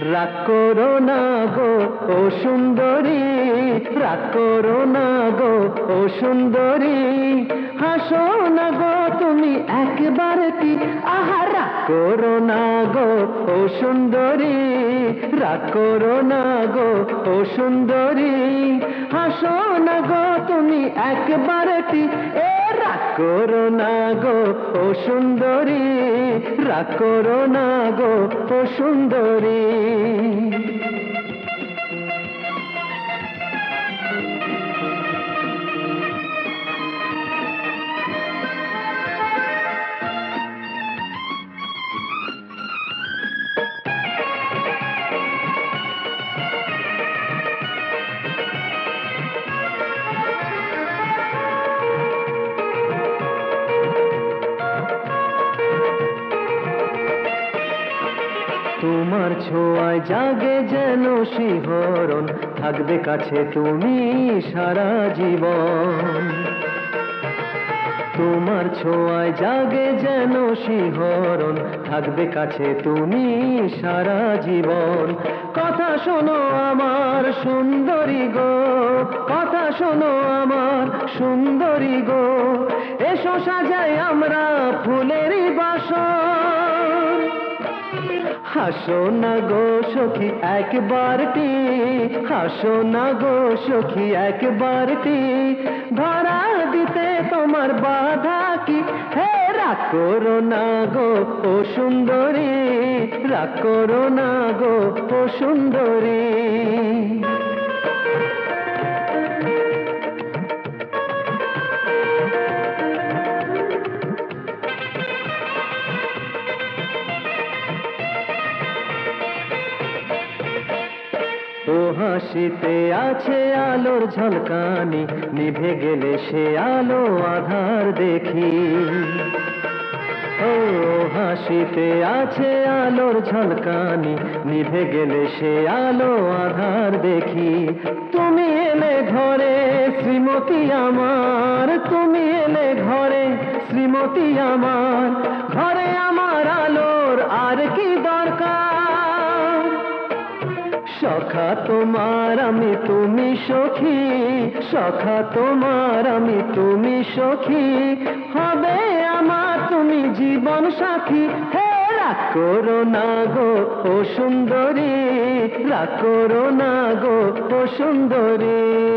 রাগ করো না গো, ও সুন্দরী। রাগ করো না গো, ও সুন্দরী। হাসো না গো তুমি একবারটি আহা, রাগ করো না গো, ও সুন্দরী। রাগ করো না গো, ও সুন্দরী। হাসো না গো, তুমি একবারটি এ, রাগ করো না গো, ও সুন্দরী। রাগ করো না গো, ও সুন্দরী। তোমার ছোঁয়ায় জাগে যেন শিহরণ, থাকবে কাছে তুমি সারা জীবন। তোমার ছোঁয়ায় জাগে যেন শিহরণ, থাকবে কাছে তুমি সারা জীবন। কথা শোনো আমার সুন্দরী গো, কথা শোনো আমার সুন্দরী গো। এসো সাজাই আমরা ফুলেরই হাসো না গো সখী, একবারটি। হাসো না গো সখী, একবারটি। ধরা দিতে তোমার বাধা কি? হে, রাগ করো না গো, ও সুন্দরী। রাগ করো না গো, ও সুন্দরী। ও হাসিতে আছে আলোর ঝলকানি, নিভে গেলে সে আলো আধার দেখি। ও হাসিতে আছে আলোর ঝলকানি, নিভে গেলে সে আলো আধার দেখি। তুমি এলে ঘরে শ্রীমতী আমার, তুমি এলে ঘরে শ্রীমতী আমার। ঘরে আমার আলোর আর কি দরকার? সখা তোমার, আমি তুমি সখী। সখা তোমার, আমি তুমি সখী। হবে আমার তুমি জীবন সাথী। হে, রাগ করো না গো, ও সুন্দরী। রাগ করো না গো, ও সুন্দরী।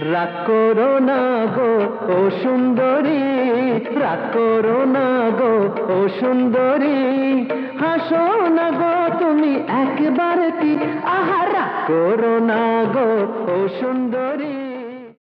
রাগ করো না গো, ও সুন্দরী। রাগ করো না গো, ও সুন্দরী। হাসো না গো তুমি একবারটি আহা, রাগ করো না গো, ও সুন্দরী।